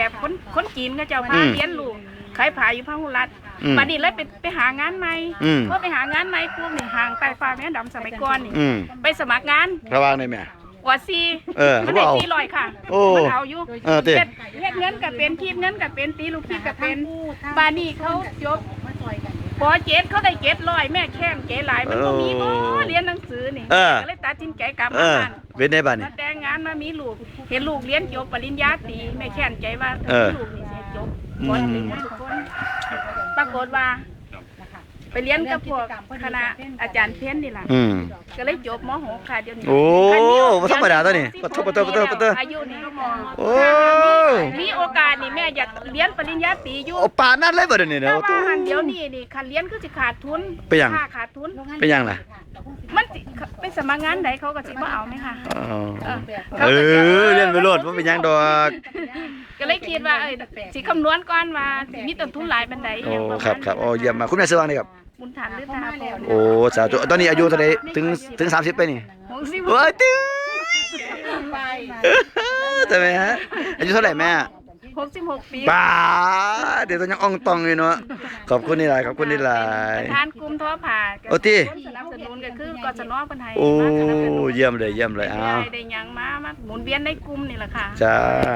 แบบคนคนจีนก็เจ้าพาอืมเลี้ยนลูกขายผาอยู่พหุรัฐอืมบัดนี้เลยไปไปหางานใหม่อืมพอไปหางานใหม่ปุ๊บนี่ห่างใต้ฟ้าแม่ดำสมัยก่อนนี่อืมไปสมัครงานระวังได้แม่ว่าซีเออมัเขานบได้อกเอาสี่ร้อยค่ะโอ้มันเอาอยู่เออติเฮ็ดเฮ็ดเงินกับเป็นทีมเงินกับเป็นตีลูกทีมกับเป็นบานี่เขาจบพอเจ็ดเขาได้เจ็ดร้อยแม่แข้งเก๋หลายมันก็มีบ่เรียนหนังสือนี่เออก็เลย ตัดสินใจกลับเอมาอบ้านเป็นได้บ้านี่ มาแต่งงานมามีลูก เห็นลูกเรียนจบปริญญาตรีแม่แค้นใจว่าถ้าเออมีลูกนี่สิให้จบอืมขอให้เป็นหมดทุกคนปรากฏว่า ไปเรียนกับพวกคณะอาจารย์เพี้ยนนี่ล่ะ อืม ก็เลยจบม .6 ค่ะเดี๋ยวนี้โอ้คันนี้บ่ธรรมดาตัวนี้ปะโทปะโทปะโทปะโทอายุนี่ก็มโอ้ มีโอกาสนี่แม่อยากเรียนปริญญาตรีอยู่ โอ้ปานนั้นเลยบ่เดี๋ยวนี้แต่เนาะว่าหันเดี๋ยวนี้นี่คันเรียนคือสิขาดทุนไปหยัง ค่าขาดทุน เป็นยังล่ะมัน สิไปสมัครงานไหนเขาก็สิบ่เอาไหมคะอ๋อเออเออเรียนไปโลดบ่เป็นหยังดอก ก็เลยคิดว่าเอ้ยสิคำนวณก่อนว่าสิมีต้นทุนหลายปานใดโอ้หยังปะมาณครับครับโอ้เยี่ยมมากคุณแม่ซื้อวางนี่ครับ บุญฐานหรือตาพรโอ้สาธุตอนนี้อายุเท่าไหร่ถึงถึง30ไปนี่หกสิบโอ้ยตื้อใช่ไหมฮะอายุเท่าไหร่แม่ หกสิบหกปีป้าเดี๋ยวต้องยังอ่องตองอยู่เนาะขอบคุณนี่หลายขอบคุณนี่หลาย ประธานกลุ่มท้อผ่าโอ้ติ สนับสนุน ก็คือกศนปันไทยโอ้มาสนับสนุนเยี่ยมเลยเยี่ยมเลยได้อ้าวได้หยังมามาหมุนเวียนในกลุ่มนี่แหละค่ะ จ้า